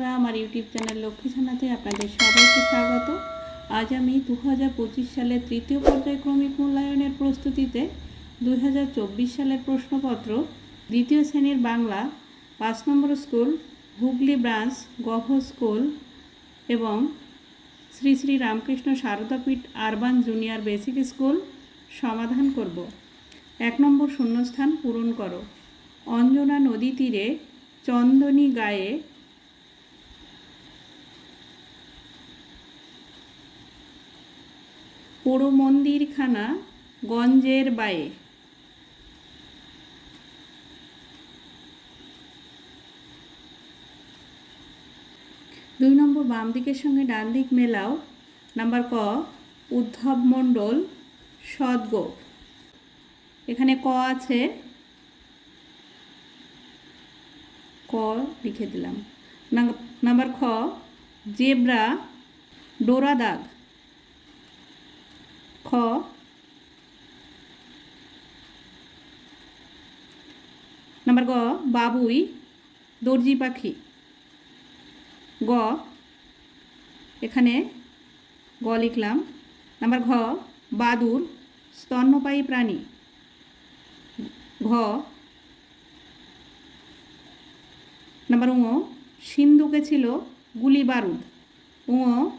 বন্ধুরা আমার YouTube channel Lakshmi ছানাতে আপনাদের সবাইকে স্বাগত। আজ আমি দু হাজার পঁচিশ সালের তৃতীয় পর্যায়ক্রমিক মূল্যায়নের প্রস্তুতিতে দুই হাজার চব্বিশ সালের প্রশ্নপত্র, দ্বিতীয় শ্রেণির বাংলা, পাঁচ number school, Hooghly branch, gov school এবং Shri Shri Ramakrishna Saradapith urban junior basic school সমাধান করব। এক নম্বর শূন্যস্থান পূরণ করো। অঞ্জনা নদী তীরে চন্দনী গায়ে পোড়ো মন্দিরখানা গঞ্জের বায়ে। দুই নম্বর বাম দিকের সঙ্গে ডান দিক মেলাও। নাম্বার ক, উদ্ধব মণ্ডল সদ্গো এখানে ক আছে। ক লিখে দিলাম। নাম্বার খ, জেব্রা ডোরা দাগ খ। নাম্বার গ, বাবুই, দর্জি পাখি। গ, এখানে গ লিখলাম। নাম্বার ঘ, বাদুর, স্তন্যপায়ী প্রাণী। ঘ, নাম্বার উঁ সিন্ধুকে ছিল গুলি বারুদ উঁ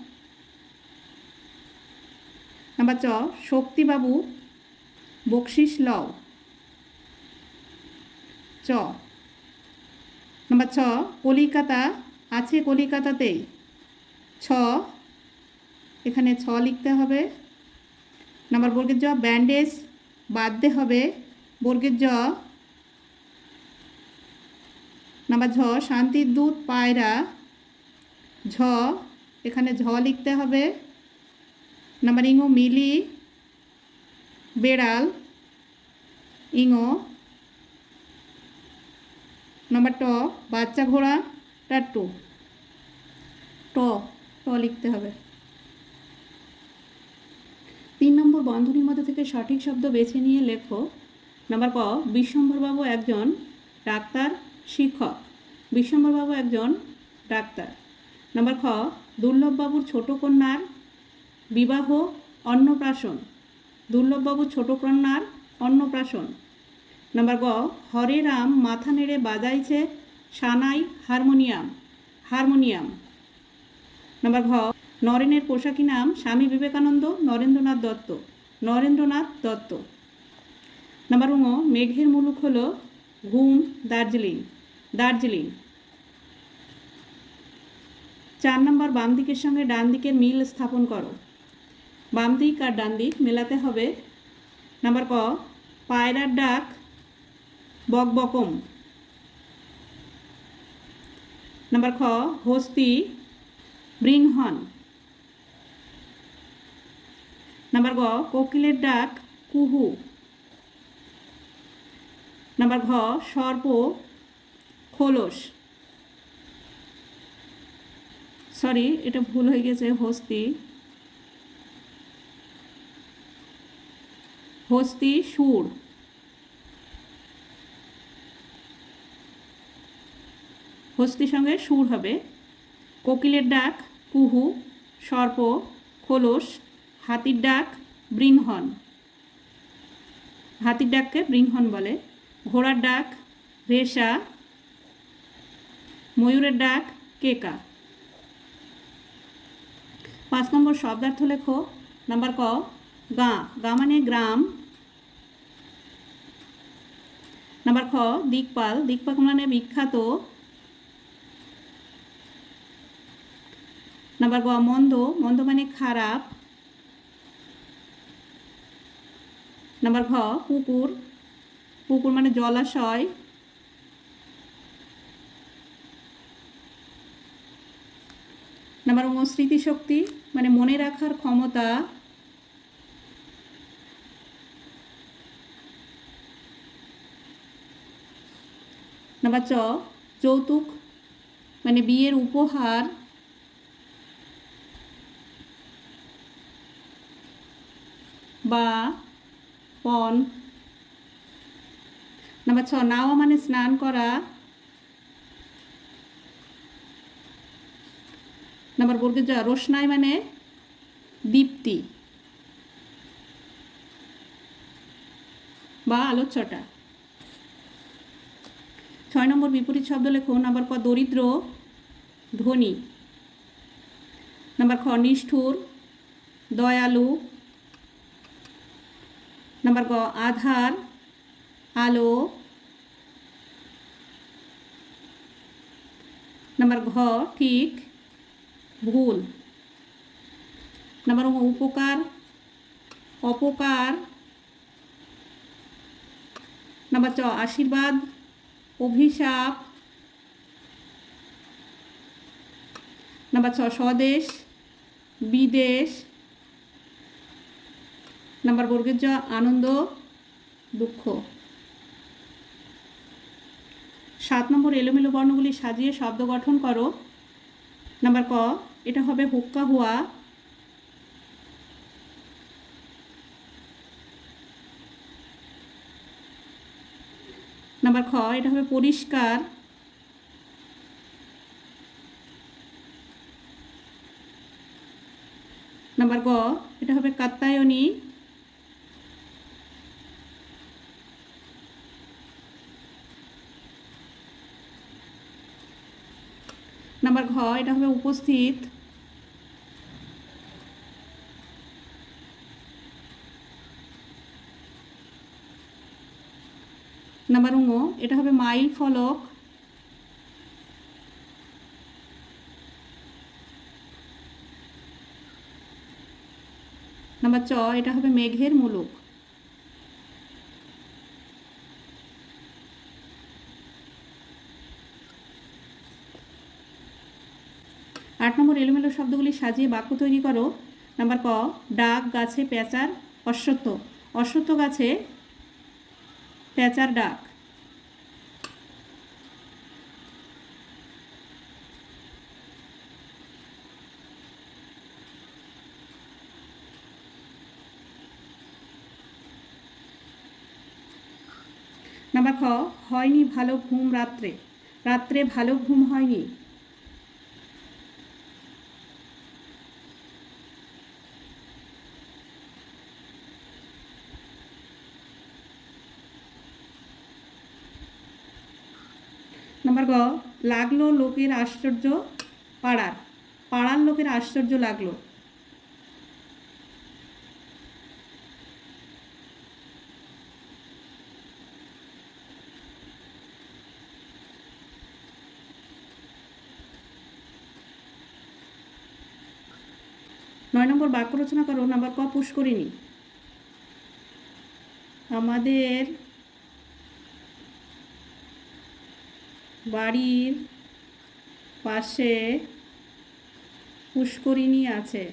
নাম্বার চ শক্তিবাবু, বকশিস লও। চ। নাম্বার ছ, কলিকাতা, আছে কলিকাতাতেই। ছ, এখানে ছ লিখতে হবে। নাম্বার বর্গের জ, ব্যান্ডেজ বাঁধতে হবে। বর্গের জ, নাম্বার ঝ, শান্তির দূত, পায়রা। ঝ, এখানে ঝ লিখতে হবে। নাম্বার ইঙো মিলি বেড়াল ইঙো নাম্বার ট বাচ্চা ঘোড়া টাট্টু ট ট লিখতে হবে তিন নম্বর বন্ধনীর মধ্যে থেকে সঠিক শব্দ বেছে নিয়ে লেখো নাম্বার ক বিশ্বম্ভরবাবু একজন ডাক্তার শিক্ষক বিশ্বম্ভরবাবু একজন ডাক্তার নাম্বার খ দুর্লভবাবুর ছোট কন্যার বিবাহ, অন্নপ্রাশন। দুর্লভবাবু ছোট কন্যার অন্নপ্রাশন। নাম্বার গ, হরে রাম মাথা নেড়ে বাজাইছে সানাই হারমোনিয়াম হারমোনিয়াম। নাম্বার ঘ, নরেনের পোশাকি নাম স্বামী বিবেকানন্দ নরেন্দ্রনাথ দত্ত নরেন্দ্রনাথ দত্ত। নাম্বার উঙ মেঘের মুলুক হল ঘুম, দার্জিলিং দার্জিলিং। চার নম্বর বাম দিকের সঙ্গে ডান দিকের মিল স্থাপন করো। বাম দিক আর ডান দিক মেলাতে হবে। নাম্বার ক, পায়রার ডাক বক বকম। নাম্বার খ, হস্তি ব্রিংহন। নাম্বার গ, কোকিলের ডাক কুহু। নাম্বার ঘ, সর্প খোলস। সরি এটা ভুল হয়ে গেছে, হস্তি হস্তি সুর। হস্তির সঙ্গে সুর হবে। কোকিলের ডাক, কুহু, সর্প, খোলস, হাতির ডাক বৃংহন হাতির ডাককে বৃংহন বলে। ঘোড়ার ডাক রেশা ময়ূরের ডাক, কেকা। পাঁচ নম্বর শব্দার্থ লেখো। নাম্বার ক গা। গা মানে গ্রাম। নাম্বার খ, দিকপাল। দিকপাল মানে বিখ্যাত। নাম্বার গ, মন্দ। মন্দ মানে খারাপ। নাম্বার ঘ, পুকুর। পুকুর মানে জলাশয়। নাম্বার ও স্মৃতিশক্তি মানে মনে রাখার ক্ষমতা। নাম্বার চ। যৌতুক মানে বিয়ের উপহার। বা, পণ। নাম্বার ছ, নাওয়া মানে স্নান করা। নাম্বার বর্গের যা রোশনাই মানে দীপ্তি। বা, আলোচ্যটা। ছয় নম্বর বিপরীত শব্দ লেখো, নাম্বার ক, দরিদ্র, ধনী। নাম্বার খ, নিষ্ঠুর, দয়ালু। নাম্বার গ, আধার, আলো। নাম্বার ঘ, ঠিক, ভুল। নাম্বার উপকার, অপকার। নাম্বার চ, আশীর্বাদ। অভিশাপ। নাম্বার ছ স্বদেশ। বিদেশ। নাম্বার বর্গের জ, আনন্দ, দুঃখ। সাত নম্বর, এলোমেলো বর্ণগুলি সাজিয়ে শব্দ গঠন করো। নাম্বার ক, এটা হবে হুক্কা হুয়া। নাম্বার খ, এটা হবে পরিষ্কার। নাম্বার গ, এটা হবে কাত্তায়নী নাম্বার ঘ, এটা হবে উপস্থিত। নাম্বার উঙো এটা হবে মাইল ফলক। নাম্বার চ এটা হবে মেঘের মুলুক। আট নম্বর, এলোমেলো শব্দগুলি সাজিয়ে বাক্য তৈরি করো। নাম্বার ক, ডাক, গাছে পেঁচার অশ্বত্থ। অশ্বত্থ গাছে পেঁচার ডাক। নাম্বার খ হয়নি ভালো ঘুম রাত্রে। রাত্রে ভালো ঘুম হয়নি। নাম্বার গ, লাগল লোকের আশ্চর্য পাড়ার। পাড়ার লোকের আশ্চর্য লাগল। নয় নম্বর বাক্য রচনা করো। নাম্বার ক, পুষ্করিণী। আমাদের বাড়ির পাশে পুষ্করিণী আছে।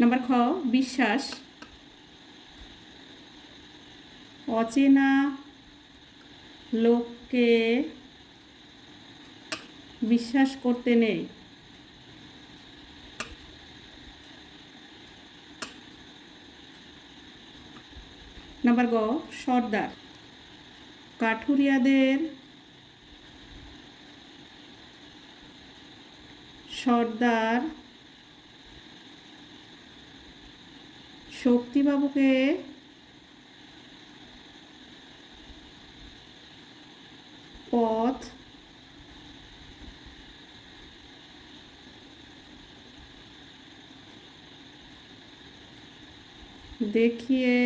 নাম্বার খ বিশ্বাস। অচেনা লোককে বিশ্বাস করতে নেই। নাম্বার গ সর্দার। কাঠুরিয়াদের সর্দার শক্তিবাবুকে পথ দেখিয়ে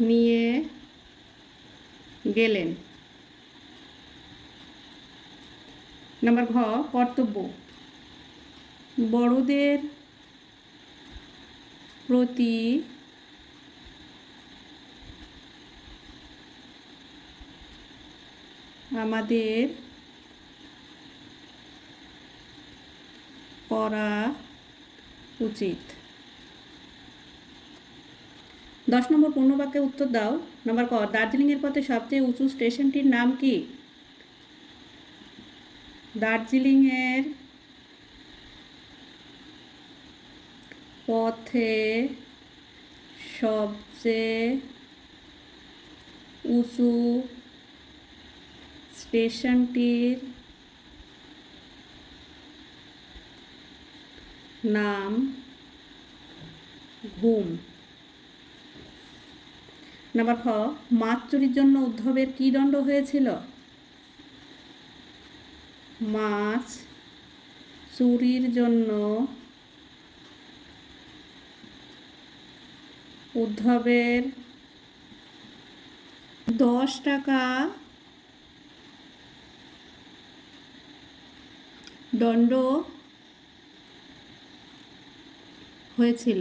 নিয়ে গেলেন। নাম্বার ঘ কর্তব্য। বড়দের প্রতি আমাদের করা উচিত। দশ নম্বর পূর্ণবাক্যে উত্তর দাও। নম্বর ক, দার্জিলিংয়ের পথে সবচেয়ে উঁচু স্টেশনটির নাম কি? দার্জিলিংয়ের পথে সবচেয়ে উঁচু স্টেশনটির নাম ঘুম। নাম্বার খ, মাছ চুরির জন্য উদ্ধবের কী দণ্ড হয়েছিল? মাছ চুরির জন্য উদ্ধবের দশ টাকা দণ্ড হয়েছিল।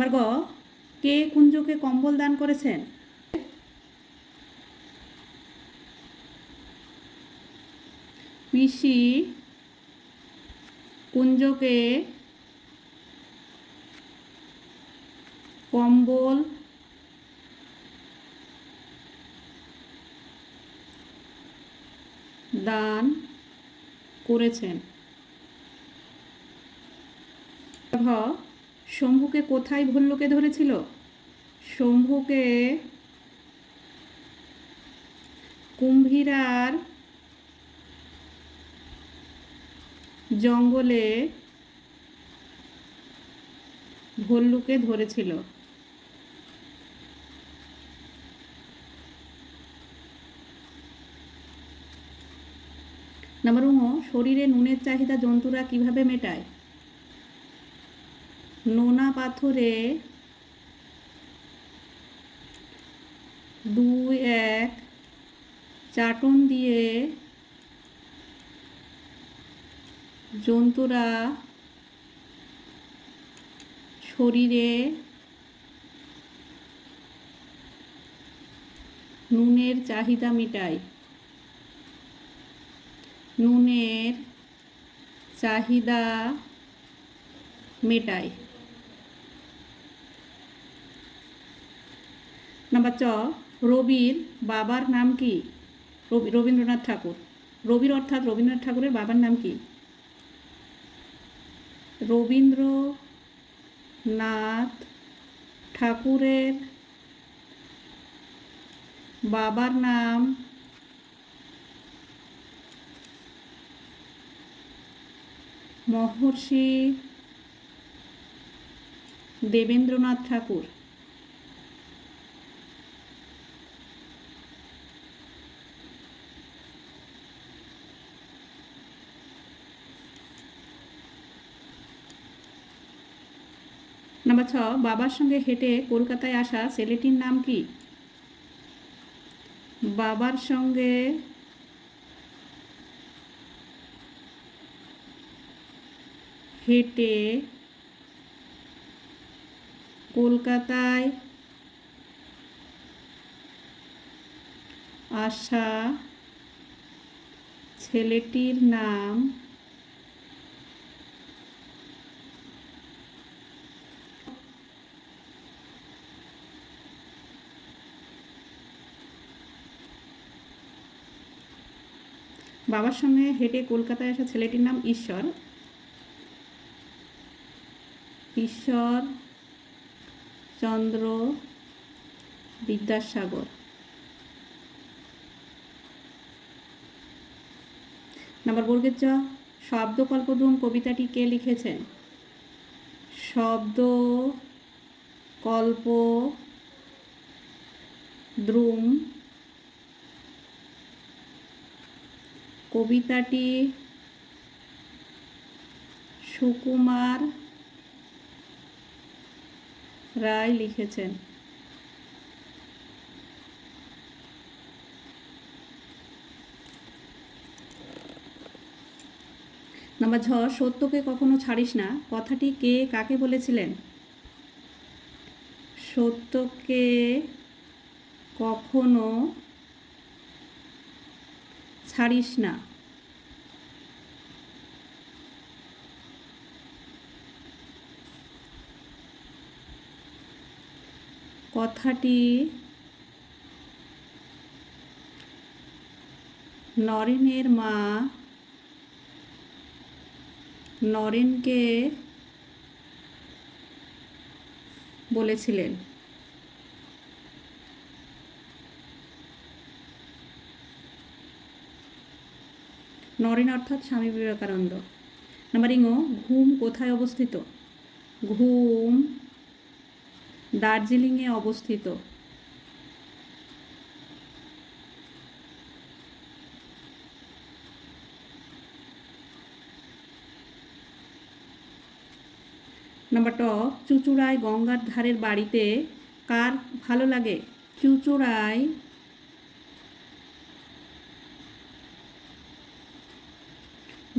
নাম্বার গ কে কুঞ্জকে কম্বল দান করেছেন? পিসি কুঞ্জকে কম্বল দান করেছেন। শম্ভুকে কোথায় ভল্লুকে ধরেছিল? শম্ভুকে কুম্ভীরার জঙ্গলে ভল্লুকে ধরেছিল। নাম্বার শরীরে নুনের চাহিদা জন্তুরা কীভাবে মেটায়? নোনা পাথরে দুই এক চাটন দিয়ে জন্তুরা শরীরে নুনের চাহিদা মেটায়। নুনের চাহিদা মেটায়। নাম্বার চ, রবির বাবার নাম কি? রবি, রবীন্দ্রনাথ ঠাকুর। রবির অর্থাৎ রবীন্দ্রনাথ ঠাকুরের বাবার নাম কি? রবীন্দ্রনাথ ঠাকুরের বাবার নাম মহর্ষি দেবেন্দ্রনাথ ঠাকুর। নাম্বার ছ বাবার সঙ্গে হেঁটে কলকাতায় আসা ছেলেটির নাম কি? বাবার সঙ্গে হেঁটে কলকাতায় আসা ছেলেটির নাম বাবার সঙ্গে হেঁটে কলকাতায় আসা ছেলেটির নাম ঈশ্বর। ঈশ্বর চন্দ্র বিদ্যাসাগর। নাম্বার বর্গের চ শব্দ কল্পদ্রুম কবিতাটি কে লিখেছেন? শব্দ কল্প দ্রুম কবিতাটি সুকুমার রায় লিখেছেন। নাম্বার ঝ, সত্যকে কখনো ছাড়িস না। কথাটি কে, কাকে বলেছিলেন? সত্যকে কখনো ছাড়িস না। কথাটি নরেনের মা নরেনকে বলেছিলেন। নরেন অর্থাৎ স্বামী বিবেকানন্দ। নাম্বারিং ও ঘুম কোথায় অবস্থিত? ঘুম দার্জিলিংয়ে অবস্থিত। নাম্বার ট, চুচুড়ায় গঙ্গার ধারের বাড়িতে কার ভালো লাগে? চুচুড়ায়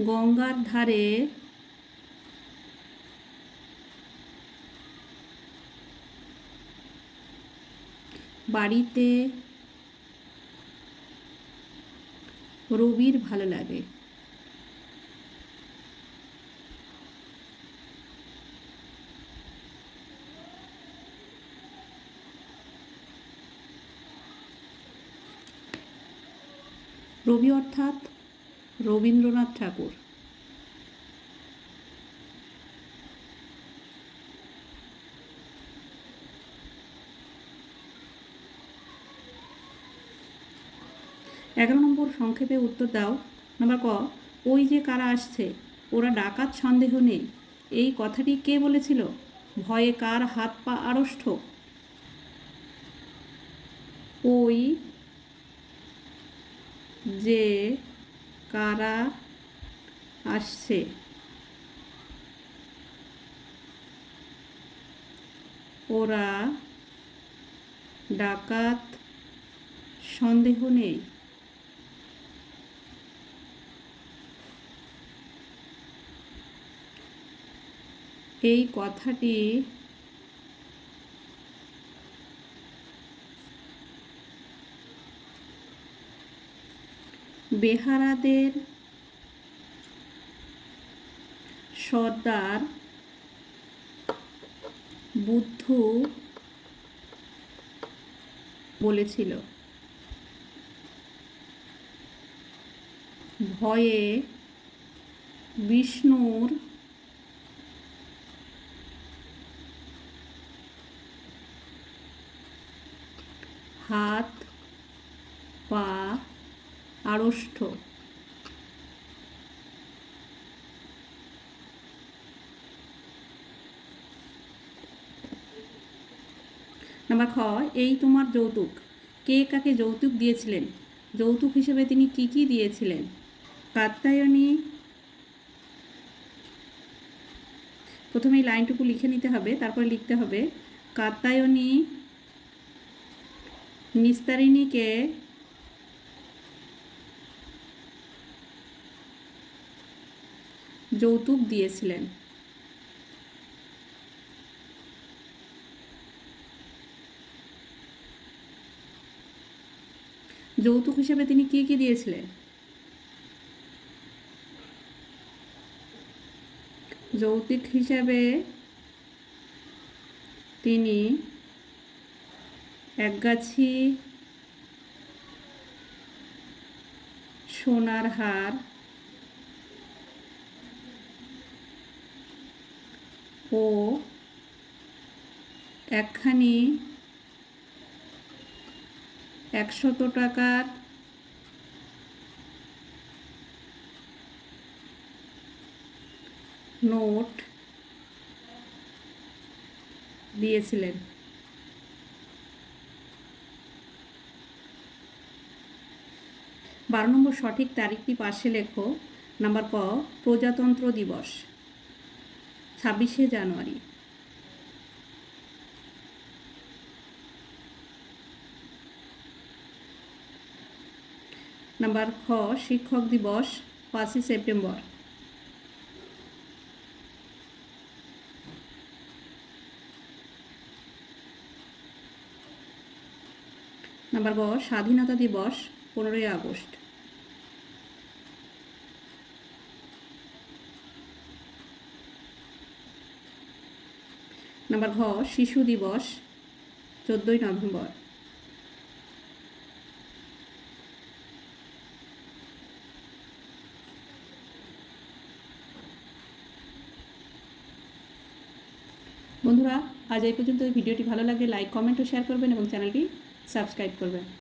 গঙ্গার ধারে বাড়িতে রবির ভালো লাগে। রবি অর্থাৎ রবীন্দ্রনাথ ঠাকুর। এগারো নম্বর সংক্ষেপে উত্তর দাও। নাম্বার ক, ওই যে কারা আসছে, ওরা ডাকাত সন্দেহ নেই। এই কথাটি কে বলেছিল? ভয়ে কার হাত পা আড়ষ্ট? ওই যে কারা আসছে? ওরা ডাকাত সন্দেহ নেই। এই কথাটি বেহারাদের সর্দার বুদ্ধ বলেছিল ভয়ে বিষ্ণুর হাত পা আড়ষ্ট। নাম্বার খ, এই তোমার যৌতুক। কে কাকে যৌতুক দিয়েছিলেন? যৌতুক হিসেবে তিনি কি কি দিয়েছিলেন? কাত্তায়নী প্রথমে এই লাইনটুকু লিখে নিতে হবে, তারপরে লিখতে হবে কাত্তায়নী নিস্তারিণীকে যৌতুক দিয়েছিলেন। যৌতুক হিসেবে তিনি কি কি দিয়েছিলেন? যৌতুক হিসাবে তিনি একগাছি সোনার হার ও একখানি একশত টাকার নোট দিয়েছিলেন। বারো নম্বর সঠিক তারিখটি পাশে লেখো। নাম্বার ক, প্রজাতন্ত্র দিবস। ছাব্বিশে জানুয়ারি। নাম্বার খ শিক্ষক দিবস পাঁচই সেপ্টেম্বর। নাম্বার গ স্বাধীনতা দিবস পনেরোই আগস্ট। নাম্বার ঘ, শিশু দিবস, চোদ্দোই নভেম্বর। বন্ধুরা, আজ এই পর্যন্ত ভিডিওটি ভালো লাগলে লাইক কমেন্ট ও শেয়ার করবেন এবং চ্যানেলটি সাবস্ক্রাইব করবেন।